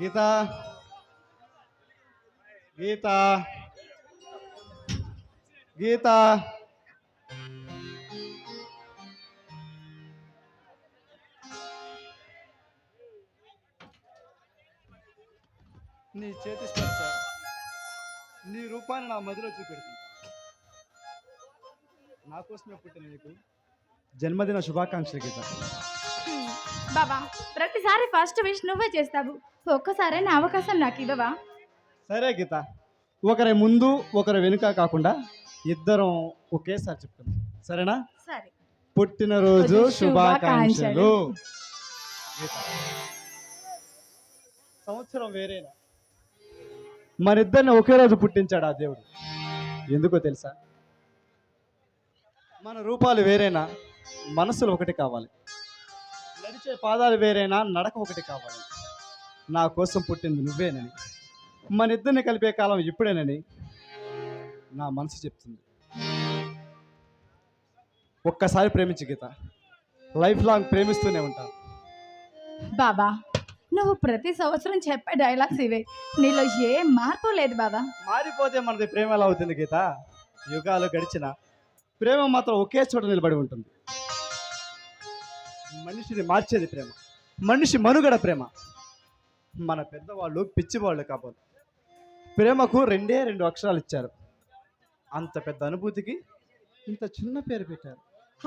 గీత. గీత. గీత. నీ చేతి స్పర్శ నీ రూపాన్ని నా మదిలో చూపెడుతుంది. నా కోసమే పుట్టిన నీకు జన్మదిన శుభాకాంక్షలు గీత. బాబా ప్రతిసారి ఫస్ట్ విష్ నువ్వే చేస్తావు. ఒక్కసారి నా అవకాశం నాకు ఇవ్వవా? సరే గీత. ఒకరి ముందు ఒకరి వెనుక కాకుండా ఇద్దరం ఒకేసారి చెప్తున్నాం సరేనా? సరే. పుట్టినరోజు శుభాకాంక్షలు. గీత. సంవత్సరం వేరేనా? మనిద్దరిని ఒకే రోజు పుట్టించాడు ఆ దేవుడు. ఎందుకో తెలుసా? మన రూపాలు వేరేనా? మనసులు ఒకటి కావాలి. నడిచే పాదాలు వేరేనా నడక ఒకటి కావాలి. నా కోసం పుట్టింది నువ్వేనని. మన ఇద్దరిని కలిపే కాలం ఇప్పుడేనని నా మనసు చెప్తుంది. ఒక్కసారి ప్రేమించు గీత. లైఫ్ లాంగ్ ప్రేమిస్తూనే ఉంటాను బాబా నువ్వు ప్రతి సంవత్సరం చెప్పే డైలాగ్స్ ఇవే. నీలో ఏ మార్పు లేదు బాబా. మారిపోతే మనది ప్రేమ ఎలా అవుతుంది గీత? యుగాలు గడిచిన ప్రేమ మాత్రం ఒకే చోట నిలబడి ఉంటుంది. మనిషిని మార్చేది ప్రేమ. మనిషి మనుగడ ప్రేమ. మన పెద్దవాళ్ళు పిచ్చివాళ్ళు కాబోలు. ప్రేమకు రెండే రెండు అక్షరాలు ఇచ్చారు. అంత పెద్ద అనుభూతికి ఇంత చిన్న పేరు పెట్టారు.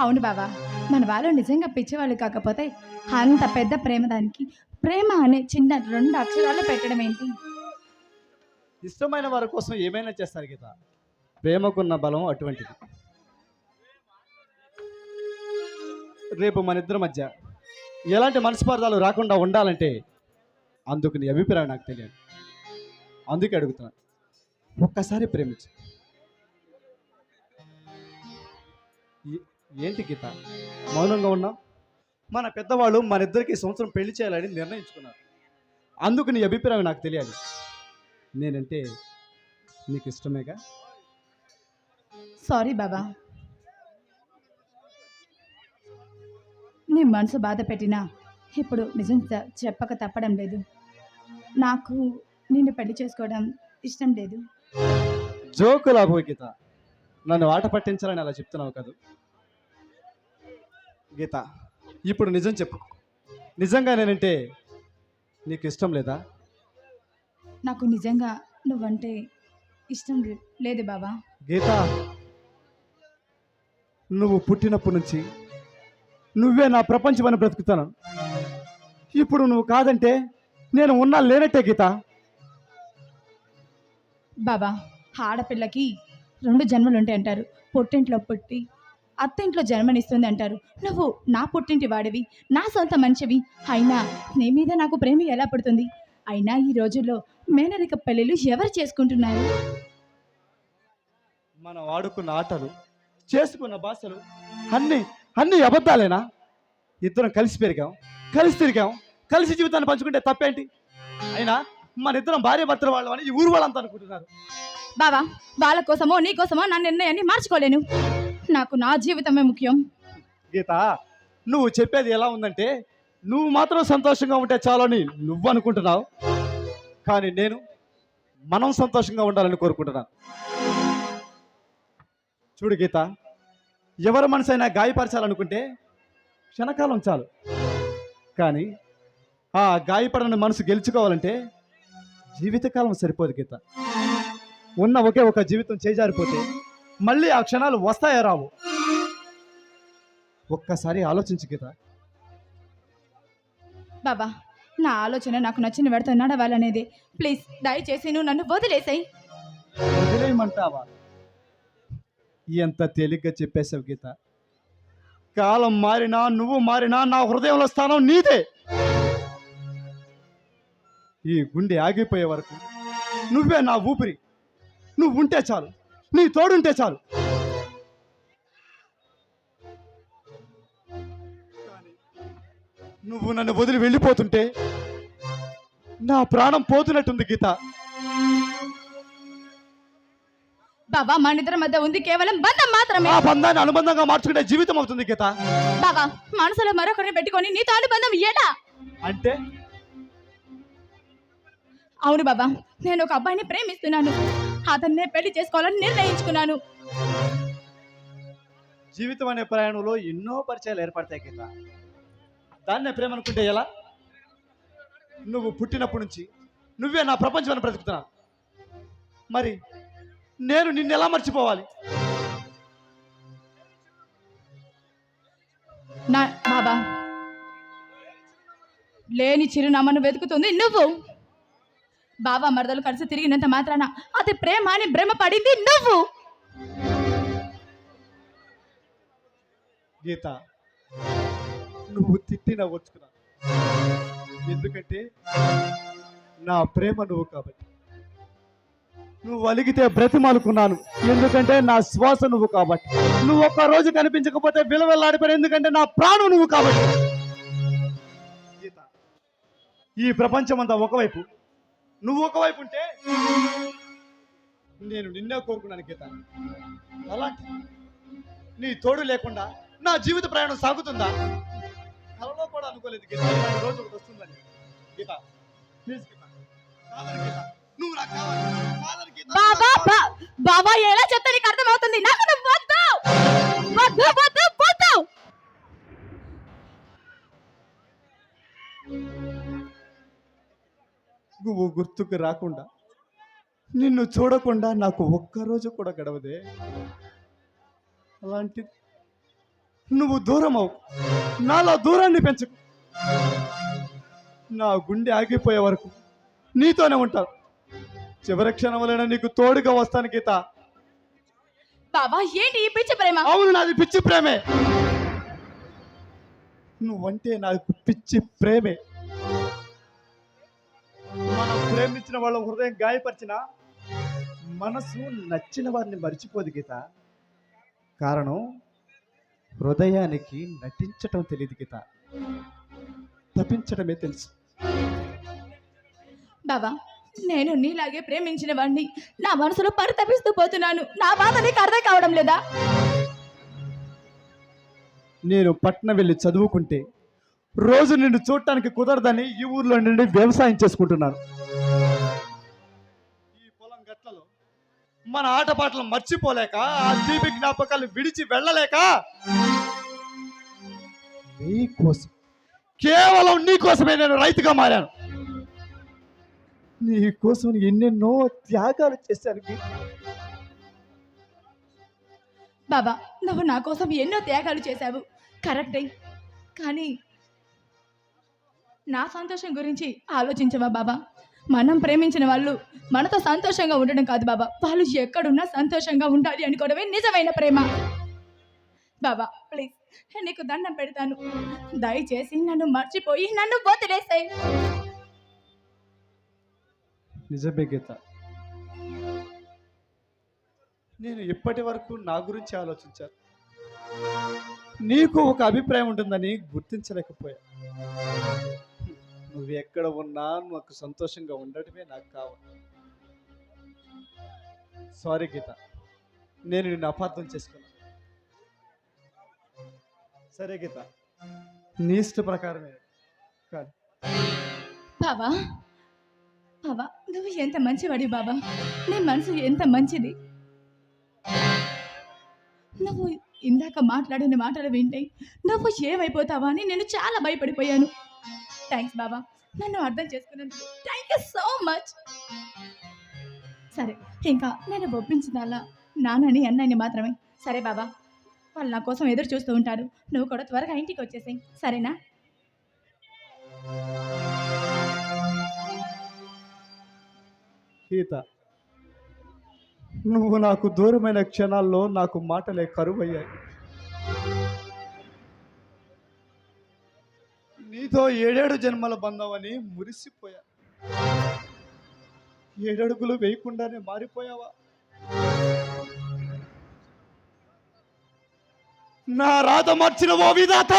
అవును బాబా మన వాళ్ళు నిజంగా పిచ్చివాళ్ళు కాకపోతే అంత పెద్ద ప్రేమ దానికి. ప్రేమ అనే చిన్న రెండు అక్షరాలు పెట్టడం ఏంటి? ఇష్టమైన వారి కోసం ఏమైనా చేస్తారు గీత? ప్రేమకున్న బలం అటువంటిది. రేపు మన ఇద్దరి మధ్య ఎలాంటి మనస్పార్థాలు రాకుండా ఉండాలంటే అందుకు నీ అభిప్రాయం నాకు తెలియదు. అందుకే అడుగుతున్నా. ఒక్కసారి ప్రేమించు. ఏంటి గీత? మౌనంగా ఉన్నాం మన పెద్దవాళ్ళు మన ఇద్దరికి సంవత్సరం పెళ్ళి చేయాలని నిర్ణయించుకున్నారు. అందుకు నీ అభిప్రాయం నాకు తెలియాలి. నేనంటే నీకు ఇష్టమేగా? సారీ బాబా. నీ మనసు బాధ పెట్టినా ఇప్పుడు నిజం చెప్పక తప్పడం లేదు. నాకు నిన్ను పెళ్ళి చేసుకోవడం ఇష్టం లేదు. జోకులా గీత. నన్ను ఆట పట్టించాలని అలా చెప్తున్నావు కదా. గీత ఇప్పుడు నిజం చెప్పు. నిజంగా నేనంటే నీకు ఇష్టం లేదా? నాకు నిజంగా నువ్వంటే ఇష్టం లేదు బాబా గీత నువ్వు పుట్టినప్పటి నుంచి నువ్వే నా ప్రపంచమని బ్రతుకుతాను. ఇప్పుడు నువ్వు కాదంటే నేను ఉన్నా లేనట్టే గీత. బాబా ఆడపిల్లకి రెండు జన్మలు ఉంటాయి అంటారు. పుట్టింట్లో పుట్టి అత్తింట్లో జన్మనిస్తుంది అంటారు. నువ్వు నా పుట్టింటి వాడివి నా సొంత మనిషివి. అయినా నీ మీద నాకు ప్రేమ ఎలా పుడుతుంది? అయినా ఈ రోజుల్లో మేనరిక పెళ్ళిళ్ళు ఎవరు చేసుకుంటున్నారు? మనం ఆడుకున్న ఆటలు చేసుకున్న భాషలు అన్నీ అన్నీ అబద్ధాలేనా? ఇద్దరం కలిసి పెరిగాం కలిసి తిరిగాం కలిసి జీవితాన్ని పంచుకుంటే తప్పేంటి? అయినా మన ఇద్దరం భార్య భర్తల వాళ్ళు అని ఈ ఊరు వాళ్ళంతా అనుకుంటున్నారు. బావా వాళ్ళ కోసమో నీ కోసమో నా నిర్ణయాన్ని మార్చుకోలేను. నాకు నా జీవితమే ముఖ్యం. గీత నువ్వు చెప్పేది ఎలా ఉందంటే నువ్వు మాత్రం సంతోషంగా ఉంటే చాలని నువ్వు అనుకుంటున్నావు. కానీ నేను మనం సంతోషంగా ఉండాలని కోరుకుంటున్నాను. చూడు గీత ఎవరి మనసైనా గాయపరచాలనుకుంటే క్షణకాలం చాలు. కానీ ఆ గాయపడని మనసు గెలుచుకోవాలంటే జీవితకాలం సరిపోదు గీత. ఉన్న ఒకే ఒక జీవితం చేజారిపోతే మళ్ళీ ఆ క్షణాలు వస్తాయా రావు? ఒక్కసారి ఆలోచించు గీత. బాబా నా ఆలోచన నాకు నచ్చిన పెడతా నడవాలనేది. ప్లీజ్ దయచేసి నువ్వు నన్ను వదిలేసాయి. వదిలేయమంటావా? ఎంత తేలిగ్గా చెప్పేశావు గీత. కాలం మారినా నువ్వు మారినా నా హృదయంలో స్థానం నీదే. ఈ గుండె ఆగిపోయే వరకు నువ్వే నా ఊపిరి. నువ్వు ఉంటే చాలు. నీ తోడుంటే చాలు. నువ్వు నన్ను వదిలి వెళ్ళిపోతుంటే నా ప్రాణం పోతున్నట్టుంది గీత. బాబా మన ఇద్దరి మధ్య ఉంది కేవలం బంధం మాత్రమే. ఆ బంధాన్ని అనుబంధంగా మార్చుకునే జీవితం అవుతుంది గీత. బాబా మనసులో మరొకరిని పెట్టుకొని నీతో అనుబంధం ఏడా అంటే? అవును బాబా నేను ఒక అబ్బాయిని ప్రేమిస్తున్నాను. అతన్నే పెళ్ళి చేసుకోవాలని నిర్ణయించుకున్నాను. జీవితం అనే ప్రయాణంలో ఎన్నో పరిచయాలు ఏర్పడతాయి గీత. దాన్నే ప్రేమ అనుకుంటే ఎలా? నువ్వు పుట్టినప్పటి నుంచి నువ్వే నా ప్రపంచం అని బ్రతుకుతున్నావు. మరి నేను నిన్ను ఎలా మర్చిపోవాలి? నా బాబా లేని చిరునామాను వెతుకుతుంది నువ్వు. బాబా మరదలు కలిసి తిరిగినంత మాత్రాన అది ప్రేమ అని భ్రమ పడింది నువ్వు. గీత నువ్వు తిట్టిన వచ్చుకున్నా ఎందుకంటే నా ప్రేమ నువ్వు కాబట్టి. నువ్వు అలిగితే బ్రతిమాలుకున్నాను. ఎందుకంటే నా శ్వాస నువ్వు కాబట్టి. నువ్వు ఒక్క రోజు కనిపించకపోతే విలువెల్లాడిపోయి ఎందుకంటే నా ప్రాణం నువ్వు కాబట్టి. గీత ఈ ప్రపంచం అంతా ఒకవైపు. నువ్వు ఒకవైపు ఉంటే నేను నిన్నే కోరుకున్నాను గీత. అలాంటి నీ తోడు లేకుండా నా జీవిత ప్రయాణం సాగుతుందా? కలలో కూడా అనుకోలేదు గీత. రోజు ఒకటి వస్తుందని. గీత ప్లీజ్ గీత. గీత. నువ్వు నాకు కావాలి. బాబా బాబా ఎలా చెప్తే నీకు అర్థమవుతుంది? నాకు నువ్వు వద్దు! వద్దు వద్దు వద్దు! నువ్వు గుర్తుకు రాకుండా నిన్ను చూడకుండా నాకు ఒక్క రోజు కూడా గడవదే. అలాంటి నువ్వు దూరం అవు నాలో దూరాన్ని పెంచకు. నా గుండె ఆగిపోయే వరకు నీతోనే ఉంటాను చివరి క్షణంలోనే నీకు తోడుగా వస్తాను గీత. బాబా ఏంటి ఈ పిచ్చి ప్రేమ? అవును నాది పిచ్చి ప్రేమే. నువ్వంటే నాకు పిచ్చి ప్రేమే. మనం ప్రేమించిన వాళ్ళ హృదయం గాయపరిచిన మనసు నచ్చిన వారిని మర్చిపోదు గీత. కారణం హృదయానికి నటించటం తెలియదు గీత. తప్పించడమే తెలుసు. బాబా నేను నీలాగే ప్రేమించిన వాడిని నా మనసులో పరితపిస్తూ పోతున్నాను. నా బాధ నీకు అర్థం కావడం లేదా? నేను పట్నం వెళ్ళి చదువుకుంటే రోజు నిన్ను చూడటానికి కుదరదని ఈ ఊర్లో నుండి వ్యవసాయం చేసుకుంటున్నాను. ఈ పొలం గట్లలో మన ఆటపాటలు మర్చిపోలేక ఆ తీపి జ్ఞాపకాలు విడిచి వెళ్ళలేక నీ కోసం కేవలం నీ కోసమే నేను రైతుగా మారాను. నీ కోసం ఎన్నెన్నో త్యాగాలు చేశాను. బాబా నువ్వు నా కోసం ఎన్నో త్యాగాలు చేశావు. కరెక్టే కానీ నా సంతోషం గురించి ఆలోచించవా బాబా? మనం ప్రేమించిన వాళ్ళు మనతో సంతోషంగా ఉండడం కాదు బాబా. వాళ్ళు ఎక్కడున్నా సంతోషంగా ఉండాలి అనుకోవడమే నిజమైన ప్రేమ. బాబా ప్లీజ్ నీకు దండం పెడతాను. దయచేసి నన్ను మర్చిపోయి నన్ను వదిలేసాయి. నిజమే గీత. నేను ఇప్పటి వరకు నా గురించి ఆలోచించాను. నీకు ఒక అభిప్రాయం ఉంటుందని గుర్తించలేకపోయా నువ్వు ఎక్కడ ఉన్నా నాకు సంతోషంగా ఉండటమే నాకు కావాలి. సారీ గీత. నేను నిన్ను అపార్థం చేసుకున్నా సరే గీత. నీ ఇష్ట ప్రకారమే. కానీ బాబా బాబా నువ్వు ఎంత మంచివాడి బాబా? నీ మనసు ఎంత మంచిది? నువ్వు ఇందాక మాట్లాడిన మాటలు వింటే నువ్వు ఏమైపోతావా అని నేను చాలా భయపడిపోయాను. థ్యాంక్స్ బాబా. నన్ను అర్థం చేసుకున్నందుకు థ్యాంక్ యూ సో మచ్ సరే ఇంకా నేను ఒప్పించిందల్లా నాన్నని అన్నని మాత్రమే. సరే బాబా. వాళ్ళు నా కోసం ఎదురు చూస్తూ ఉంటారు. నువ్వు కూడా త్వరగా ఇంటికి వచ్చేసాయి. సరేనా? గీత. నువ్వు నాకు దూరమైన క్షణాల్లో నాకు మాటలే కరువయ్యాయి. నీతో ఏడేడు జన్మల బంధం అని మురిసిపోయా. ఏడడుగులు వేయకుండానే మారిపోయావా. నా రాత మార్చిన ఓ విధాత.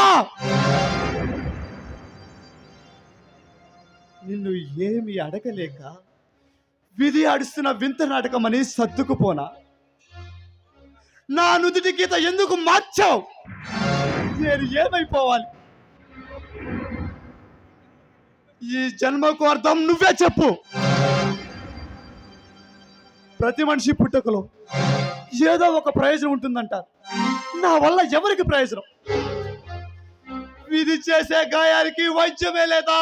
నిన్ను ఏమి అడగలేక విధి అడుస్తున్న వింత నాటకం అని సర్దుకుపోనా? నా నుదుటి గీత ఎందుకు మార్చావు? నేను ఏమైపోవాలి? ఈ జన్మకు అర్థం నువ్వే చెప్పు. ప్రతి మనిషి పుట్టుకలో ఏదో ఒక ప్రయోజనం ఉంటుందంటారు నా వల్ల ఎవరికి ప్రయోజనం? విధి చేసే గాయానికి వైద్యమే లేదా?